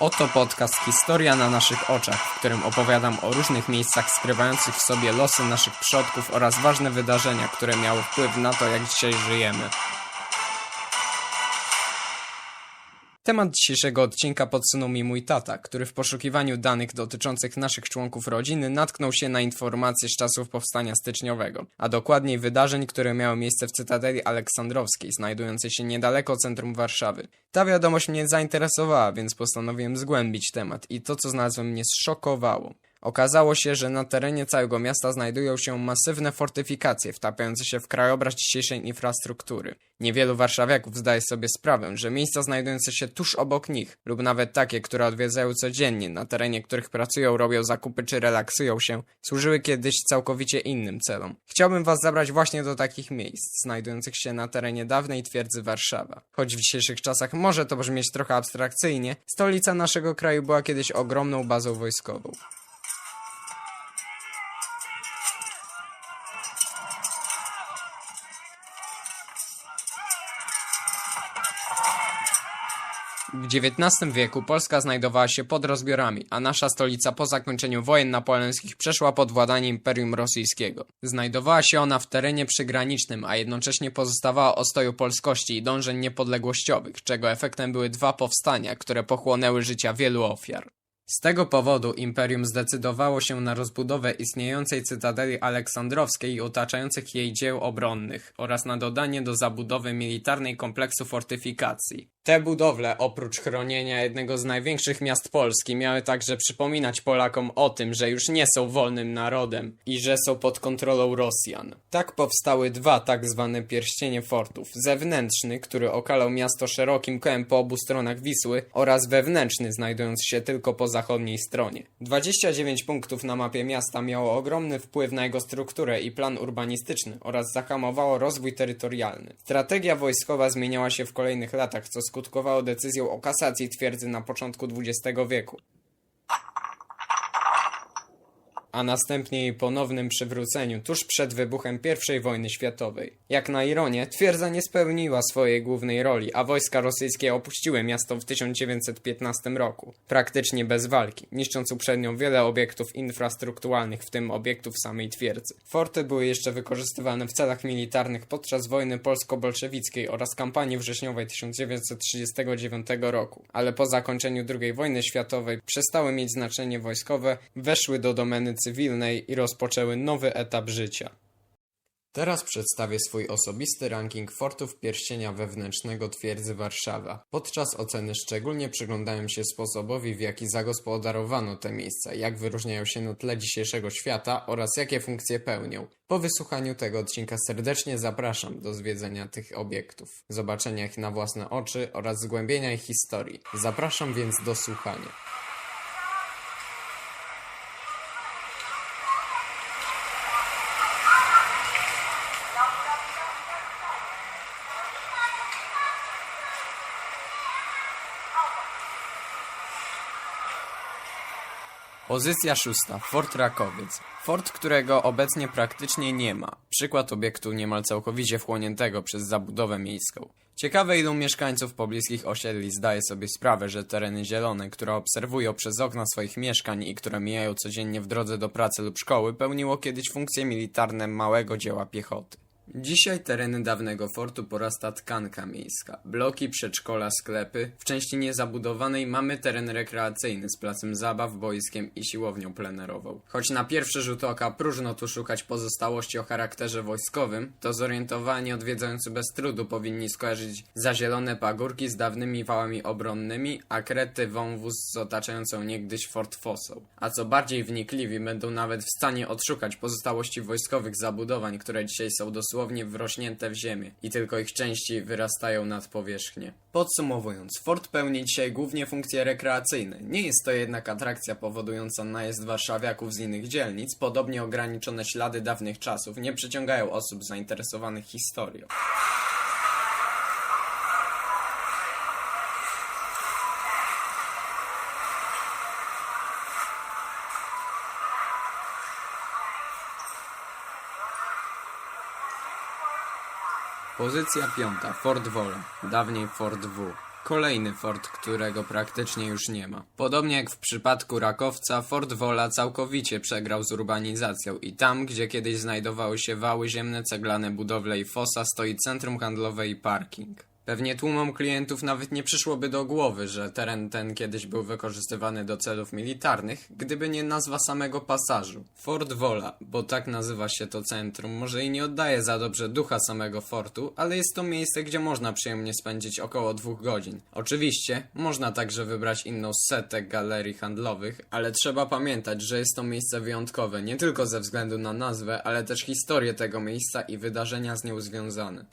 Oto podcast Historia na naszych oczach, w którym opowiadam o różnych miejscach skrywających w sobie losy naszych przodków oraz ważne wydarzenia, które miały wpływ na to, jak dzisiaj żyjemy. Temat dzisiejszego odcinka podsunął mi mój tata, który w poszukiwaniu danych dotyczących naszych członków rodziny natknął się na informacje z czasów powstania styczniowego, a dokładniej wydarzeń, które miały miejsce w Cytadeli Aleksandrowskiej, znajdującej się niedaleko centrum Warszawy. Ta wiadomość mnie zainteresowała, więc postanowiłem zgłębić temat i to, co znalazłem, mnie zszokowało. Okazało się, że na terenie całego miasta znajdują się masywne fortyfikacje wtapiające się w krajobraz dzisiejszej infrastruktury. Niewielu warszawiaków zdaje sobie sprawę, że miejsca znajdujące się tuż obok nich, lub nawet takie, które odwiedzają codziennie, na terenie których pracują, robią zakupy czy relaksują się, służyły kiedyś całkowicie innym celom. Chciałbym was zabrać właśnie do takich miejsc, znajdujących się na terenie dawnej twierdzy Warszawa. Choć w dzisiejszych czasach może to brzmieć trochę abstrakcyjnie, stolica naszego kraju była kiedyś ogromną bazą wojskową. W XIX wieku Polska znajdowała się pod rozbiorami, a nasza stolica po zakończeniu wojen napoleońskich przeszła pod władanie Imperium Rosyjskiego. Znajdowała się ona w terenie przygranicznym, a jednocześnie pozostawała ostoju polskości i dążeń niepodległościowych, czego efektem były dwa powstania, które pochłonęły życia wielu ofiar. Z tego powodu imperium zdecydowało się na rozbudowę istniejącej cytadeli aleksandrowskiej i otaczających jej dzieł obronnych oraz na dodanie do zabudowy militarnej kompleksu fortyfikacji. Te budowle, oprócz chronienia jednego z największych miast Polski, miały także przypominać Polakom o tym, że już nie są wolnym narodem i że są pod kontrolą Rosjan. Tak powstały dwa tak zwane pierścienie fortów. Zewnętrzny, który okalał miasto szerokim kołem po obu stronach Wisły oraz wewnętrzny, znajdujący się tylko po zachodniej stronie. 29 punktów na mapie miasta miało ogromny wpływ na jego strukturę i plan urbanistyczny oraz zahamowało rozwój terytorialny. Strategia wojskowa zmieniała się w kolejnych latach, co skutkowało decyzją o kasacji twierdzy na początku XX wieku a następnie jej ponownym przywróceniu tuż przed wybuchem I wojny światowej. Jak na ironię, twierdza nie spełniła swojej głównej roli, a wojska rosyjskie opuściły miasto w 1915 roku, praktycznie bez walki, niszcząc uprzednio wiele obiektów infrastrukturalnych, w tym obiektów samej twierdzy. Forty były jeszcze wykorzystywane w celach militarnych podczas wojny polsko-bolszewickiej oraz kampanii wrześniowej 1939 roku, ale po zakończeniu II wojny światowej przestały mieć znaczenie wojskowe, weszły do domeny cywilnej i rozpoczęły nowy etap życia. Teraz przedstawię swój osobisty ranking fortów pierścienia wewnętrznego twierdzy Warszawa. Podczas oceny szczególnie przyglądałem się sposobowi, w jaki zagospodarowano te miejsca, jak wyróżniają się na tle dzisiejszego świata oraz jakie funkcje pełnią. Po wysłuchaniu tego odcinka serdecznie zapraszam do zwiedzenia tych obiektów, zobaczenia ich na własne oczy oraz zgłębienia ich historii. Zapraszam więc do słuchania. Pozycja szósta. Fort Rakowiec. Fort, którego obecnie praktycznie nie ma. Przykład obiektu niemal całkowicie wchłoniętego przez zabudowę miejską. Ciekawe ilu mieszkańców pobliskich osiedli zdaje sobie sprawę, że tereny zielone, które obserwują przez okna swoich mieszkań i które mijają codziennie w drodze do pracy lub szkoły, pełniło kiedyś funkcje militarne małego dzieła piechoty. Dzisiaj tereny dawnego fortu porasta tkanka miejska. Bloki, przedszkola, sklepy. W części niezabudowanej mamy teren rekreacyjny z placem zabaw, boiskiem i siłownią plenerową. Choć na pierwszy rzut oka próżno tu szukać pozostałości o charakterze wojskowym, to zorientowani odwiedzający bez trudu powinni skojarzyć zazielone pagórki z dawnymi wałami obronnymi, a krety wąwóz z otaczającą niegdyś Fort Fossą. A co bardziej wnikliwi będą nawet w stanie odszukać pozostałości wojskowych zabudowań, które dzisiaj są dosłownie wrośnięte w ziemię i tylko ich części wyrastają nad powierzchnię. Podsumowując, fort pełni dzisiaj głównie funkcje rekreacyjne. Nie jest to jednak atrakcja powodująca najazd warszawiaków z innych dzielnic. Podobnie ograniczone ślady dawnych czasów nie przyciągają osób zainteresowanych historią. Pozycja piąta. Fort Wola. Dawniej Fort W. Kolejny fort, którego praktycznie już nie ma. Podobnie jak w przypadku Rakowca, Fort Wola całkowicie przegrał z urbanizacją i tam, gdzie kiedyś znajdowały się wały ziemne, ceglane budowle i fosa, stoi centrum handlowe i parking. Pewnie tłumom klientów nawet nie przyszłoby do głowy, że teren ten kiedyś był wykorzystywany do celów militarnych, gdyby nie nazwa samego pasażu. Fort Wola, bo tak nazywa się to centrum, może i nie oddaje za dobrze ducha samego fortu, ale jest to miejsce, gdzie można przyjemnie spędzić około dwóch godzin. Oczywiście, można także wybrać inną z setek galerii handlowych, ale trzeba pamiętać, że jest to miejsce wyjątkowe, nie tylko ze względu na nazwę, ale też historię tego miejsca i wydarzenia z nią związane.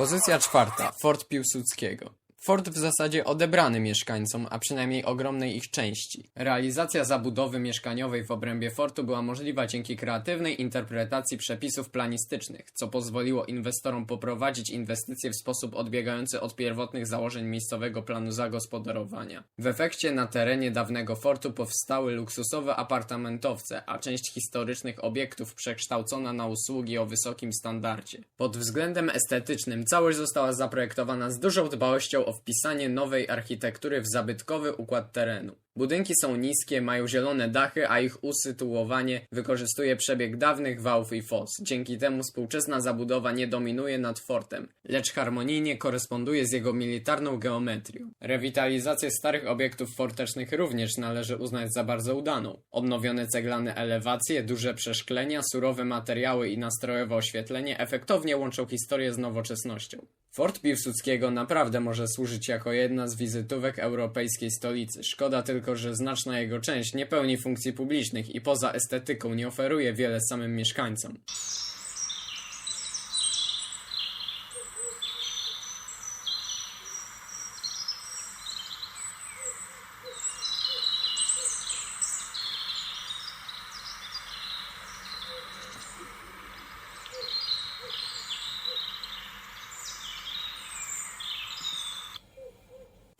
Pozycja czwarta. Fort Piłsudskiego. Fort w zasadzie odebrany mieszkańcom, a przynajmniej ogromnej ich części. Realizacja zabudowy mieszkaniowej w obrębie fortu była możliwa dzięki kreatywnej interpretacji przepisów planistycznych, co pozwoliło inwestorom poprowadzić inwestycje w sposób odbiegający od pierwotnych założeń miejscowego planu zagospodarowania. W efekcie na terenie dawnego fortu powstały luksusowe apartamentowce, a część historycznych obiektów przekształcona na usługi o wysokim standardzie. Pod względem estetycznym całość została zaprojektowana z dużą dbałością o wpisanie nowej architektury w zabytkowy układ terenu. Budynki są niskie, mają zielone dachy, a ich usytuowanie wykorzystuje przebieg dawnych wałów i fos. Dzięki temu współczesna zabudowa nie dominuje nad fortem, lecz harmonijnie koresponduje z jego militarną geometrią. Rewitalizację starych obiektów fortecznych również należy uznać za bardzo udaną. Odnowione ceglane elewacje, duże przeszklenia, surowe materiały i nastrojowe oświetlenie efektownie łączą historię z nowoczesnością. Fort Piłsudskiego naprawdę może służyć jako jedna z wizytówek europejskiej stolicy. Szkoda tylko, że znaczna jego część nie pełni funkcji publicznych i poza estetyką nie oferuje wiele samym mieszkańcom.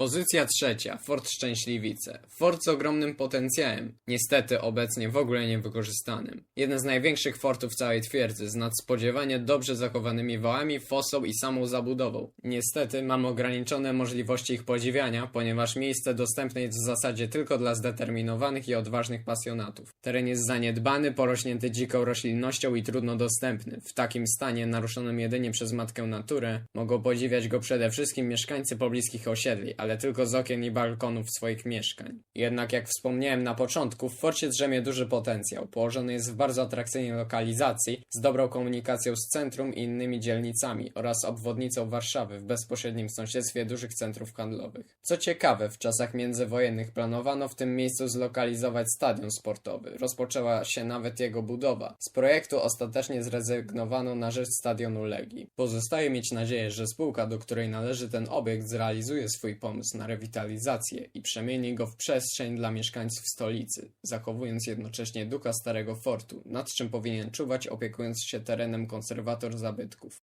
Pozycja trzecia. Fort Szczęśliwice. Fort z ogromnym potencjałem. Niestety obecnie w ogóle niewykorzystanym. Jeden z największych fortów całej twierdzy, z nadspodziewanie dobrze zachowanymi wałami, fosą i samą zabudową. Niestety mamy ograniczone możliwości ich podziwiania, ponieważ miejsce dostępne jest w zasadzie tylko dla zdeterminowanych i odważnych pasjonatów. Teren jest zaniedbany, porośnięty dziką roślinnością i trudno dostępny. W takim stanie, naruszonym jedynie przez matkę naturę, mogą podziwiać go przede wszystkim mieszkańcy pobliskich osiedli, ale tylko z okien i balkonów swoich mieszkań. Jednak jak wspomniałem na początku, w forcie drzemie duży potencjał. Położony jest w bardzo atrakcyjnej lokalizacji, z dobrą komunikacją z centrum i innymi dzielnicami oraz obwodnicą Warszawy w bezpośrednim sąsiedztwie dużych centrów handlowych. Co ciekawe, w czasach międzywojennych planowano w tym miejscu zlokalizować stadion sportowy. Rozpoczęła się nawet jego budowa. Z projektu ostatecznie zrezygnowano na rzecz stadionu Legii. Pozostaje mieć nadzieję, że spółka, do której należy ten obiekt, zrealizuje swój pomysł na rewitalizację i przemieni go w przestrzeń dla mieszkańców stolicy, zachowując jednocześnie ducha starego fortu, nad czym powinien czuwać opiekując się terenem konserwator zabytków.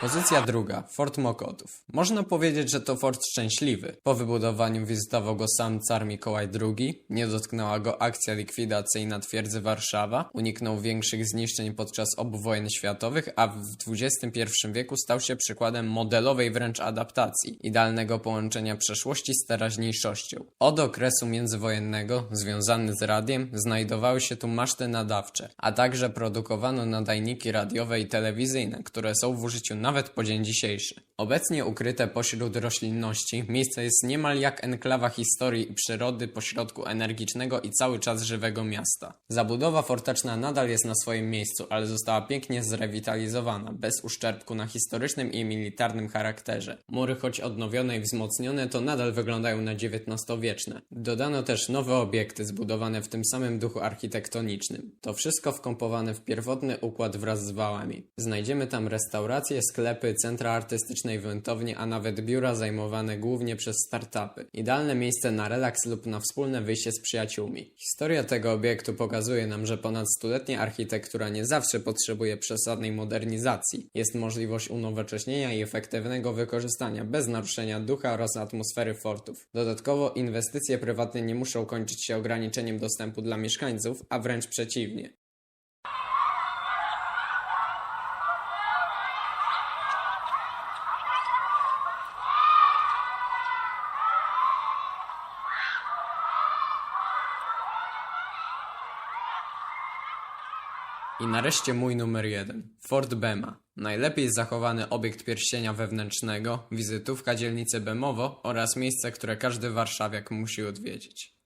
Pozycja druga. Fort Mokotów. Można powiedzieć, że to fort szczęśliwy. Po wybudowaniu wizytował go sam car Mikołaj II, nie dotknęła go akcja likwidacyjna twierdzy Warszawa, uniknął większych zniszczeń podczas obu wojen światowych, a w XXI wieku stał się przykładem modelowej wręcz adaptacji, idealnego połączenia przeszłości z teraźniejszością. Od okresu międzywojennego, związany z radiem, znajdowały się tu maszty nadawcze, a także produkowano nadajniki radiowe i telewizyjne, które są w użyciu nawet po dzień dzisiejszy. Obecnie ukryte pośród roślinności, miejsce jest niemal jak enklawa historii i przyrody pośrodku energicznego i cały czas żywego miasta. Zabudowa forteczna nadal jest na swoim miejscu, ale została pięknie zrewitalizowana, bez uszczerbku na historycznym i militarnym charakterze. Mury, choć odnowione i wzmocnione, to nadal wyglądają na XIX-wieczne. Dodano też nowe obiekty zbudowane w tym samym duchu architektonicznym. To wszystko wkompowane w pierwotny układ wraz z wałami. Znajdziemy tam restauracje, sklep sklepy, centra artystyczne i a nawet biura zajmowane głównie przez startupy. Idealne miejsce na relaks lub na wspólne wyjście z przyjaciółmi. Historia tego obiektu pokazuje nam, że ponad stuletnia architektura nie zawsze potrzebuje przesadnej modernizacji. Jest możliwość unowocześnienia i efektywnego wykorzystania bez naruszenia ducha oraz atmosfery fortów. Dodatkowo inwestycje prywatne nie muszą kończyć się ograniczeniem dostępu dla mieszkańców, a wręcz przeciwnie. I nareszcie mój numer jeden. Fort Bema. Najlepiej zachowany obiekt pierścienia wewnętrznego, wizytówka dzielnicy Bemowo oraz miejsce, które każdy warszawiak musi odwiedzić.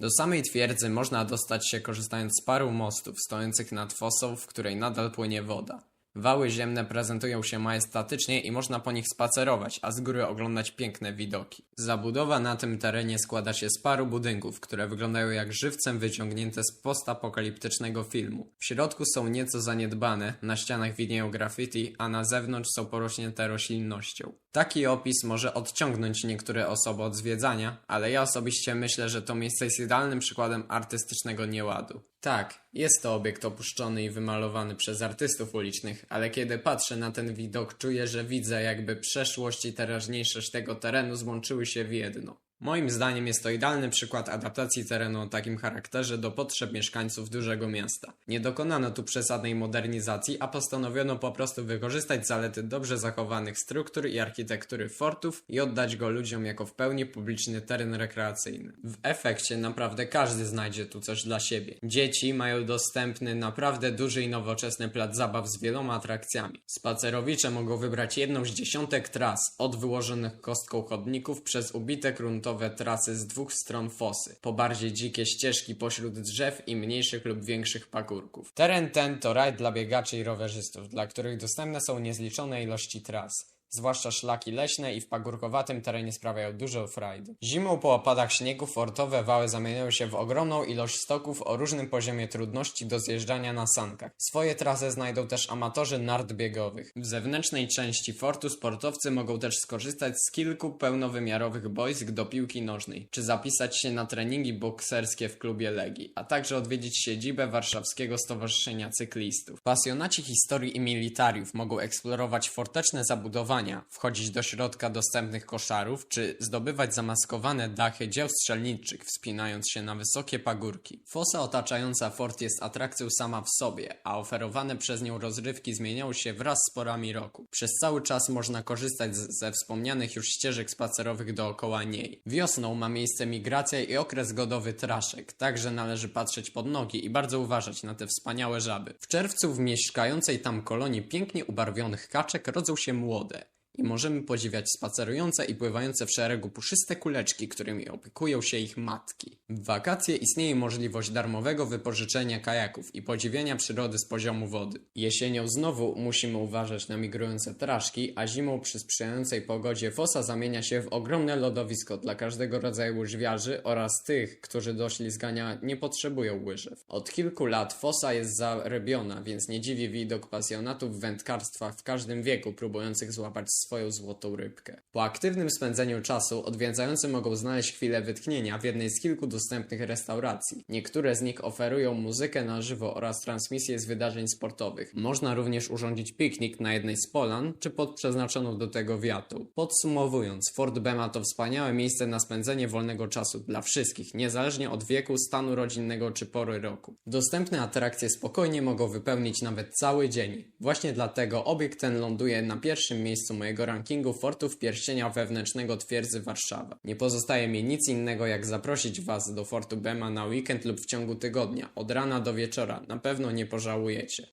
Do samej twierdzy można dostać się korzystając z paru mostów stojących nad fosą, w której nadal płynie woda. Wały ziemne prezentują się majestatycznie i można po nich spacerować, a z góry oglądać piękne widoki. Zabudowa na tym terenie składa się z paru budynków, które wyglądają jak żywcem wyciągnięte z postapokaliptycznego filmu. W środku są nieco zaniedbane, na ścianach widnieją graffiti, a na zewnątrz są porośnięte roślinnością. Taki opis może odciągnąć niektóre osoby od zwiedzania, ale ja osobiście myślę, że to miejsce jest idealnym przykładem artystycznego nieładu. Tak, jest to obiekt opuszczony i wymalowany przez artystów ulicznych, ale kiedy patrzę na ten widok, czuję, że widzę jakby przeszłość i teraźniejszość tego terenu złączyły się w jedno. Moim zdaniem jest to idealny przykład adaptacji terenu o takim charakterze do potrzeb mieszkańców dużego miasta. Nie dokonano tu przesadnej modernizacji, a postanowiono po prostu wykorzystać zalety dobrze zachowanych struktur i architektury fortów i oddać go ludziom jako w pełni publiczny teren rekreacyjny. W efekcie naprawdę każdy znajdzie tu coś dla siebie. Dzieci mają dostępny naprawdę duży i nowoczesny plac zabaw z wieloma atrakcjami. Spacerowicze mogą wybrać jedną z dziesiątek tras, od wyłożonych kostką chodników przez ubite gruntowe trasy z dwóch stron fosy, po bardziej dzikie ścieżki pośród drzew i mniejszych lub większych pagórków. Teren ten to raj dla biegaczy i rowerzystów, dla których dostępne są niezliczone ilości tras. Zwłaszcza szlaki leśne i w pagórkowatym terenie sprawiają dużo frajdy. Zimą po opadach śniegu fortowe wały zamieniają się w ogromną ilość stoków o różnym poziomie trudności do zjeżdżania na sankach. Swoje trasy znajdą też amatorzy nart biegowych. W zewnętrznej części fortu sportowcy mogą też skorzystać z kilku pełnowymiarowych boisk do piłki nożnej, czy zapisać się na treningi bokserskie w klubie Legii, a także odwiedzić siedzibę Warszawskiego Stowarzyszenia Cyklistów. Pasjonaci historii i militariów mogą eksplorować forteczne zabudowania, wchodzić do środka dostępnych koszarów, czy zdobywać zamaskowane dachy dzieł strzelniczych, wspinając się na wysokie pagórki. Fosa otaczająca fort jest atrakcją sama w sobie, a oferowane przez nią rozrywki zmieniają się wraz z porami roku. Przez cały czas można korzystać ze wspomnianych już ścieżek spacerowych dookoła niej. Wiosną ma miejsce migracja i okres godowy traszek, także należy patrzeć pod nogi i bardzo uważać na te wspaniałe żaby. W czerwcu w mieszkającej tam kolonii pięknie ubarwionych kaczek rodzą się młode i możemy podziwiać spacerujące i pływające w szeregu puszyste kuleczki, którymi opiekują się ich matki. W wakacje istnieje możliwość darmowego wypożyczenia kajaków i podziwiania przyrody z poziomu wody. Jesienią znowu musimy uważać na migrujące traszki, a zimą przy sprzyjającej pogodzie fosa zamienia się w ogromne lodowisko dla każdego rodzaju łyżwiarzy oraz tych, którzy do ślizgania nie potrzebują łyżew. Od kilku lat fosa jest zarybiona, więc nie dziwi widok pasjonatów wędkarstwa w każdym wieku próbujących złapać swoją złotą rybkę. Po aktywnym spędzeniu czasu odwiedzający mogą znaleźć chwilę wytchnienia w jednej z kilku dostępnych restauracji. Niektóre z nich oferują muzykę na żywo oraz transmisje z wydarzeń sportowych. Można również urządzić piknik na jednej z polan czy pod przeznaczoną do tego wiatą. Podsumowując, Fort Bema to wspaniałe miejsce na spędzenie wolnego czasu dla wszystkich, niezależnie od wieku, stanu rodzinnego czy pory roku. Dostępne atrakcje spokojnie mogą wypełnić nawet cały dzień. Właśnie dlatego obiekt ten ląduje na pierwszym miejscu mojego rankingu fortów pierścienia wewnętrznego twierdzy Warszawa. Nie pozostaje mi nic innego jak zaprosić Was do Fortu Bema na weekend lub w ciągu tygodnia, od rana do wieczora. Na pewno nie pożałujecie.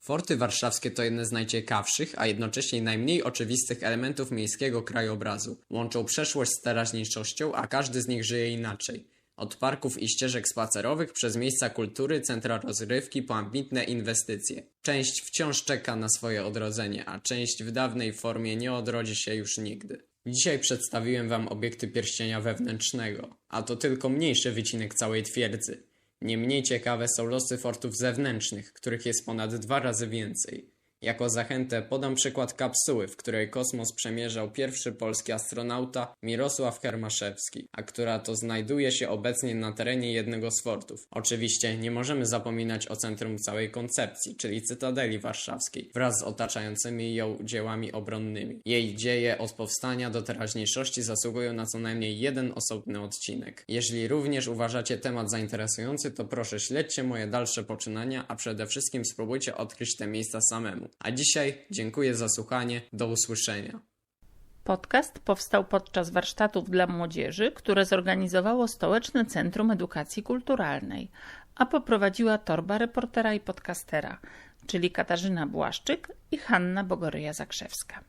Forty warszawskie to jedne z najciekawszych, a jednocześnie najmniej oczywistych elementów miejskiego krajobrazu. Łączą przeszłość z teraźniejszością, a każdy z nich żyje inaczej. Od parków i ścieżek spacerowych przez miejsca kultury, centra rozrywki po ambitne inwestycje. Część wciąż czeka na swoje odrodzenie, a część w dawnej formie nie odrodzi się już nigdy. Dzisiaj przedstawiłem Wam obiekty pierścienia wewnętrznego, a to tylko mniejszy wycinek całej twierdzy. Nie mniej ciekawe są losy fortów zewnętrznych, których jest ponad dwa razy więcej. Jako zachętę podam przykład kapsuły, w której kosmos przemierzał pierwszy polski astronauta Mirosław Hermaszewski, a która to znajduje się obecnie na terenie jednego z fortów. Oczywiście nie możemy zapominać o centrum całej koncepcji, czyli Cytadeli Warszawskiej, wraz z otaczającymi ją dziełami obronnymi. Jej dzieje od powstania do teraźniejszości zasługują na co najmniej jeden osobny odcinek. Jeżeli również uważacie temat zainteresujący, to proszę śledźcie moje dalsze poczynania, a przede wszystkim spróbujcie odkryć te miejsca samemu. A dzisiaj dziękuję za słuchanie, do usłyszenia. Podcast powstał podczas warsztatów dla młodzieży, które zorganizowało Stołeczne Centrum Edukacji Kulturalnej, a poprowadziła torba reportera i podcastera, czyli Katarzyna Błaszczyk i Hanna Bogoryja Zakrzewska.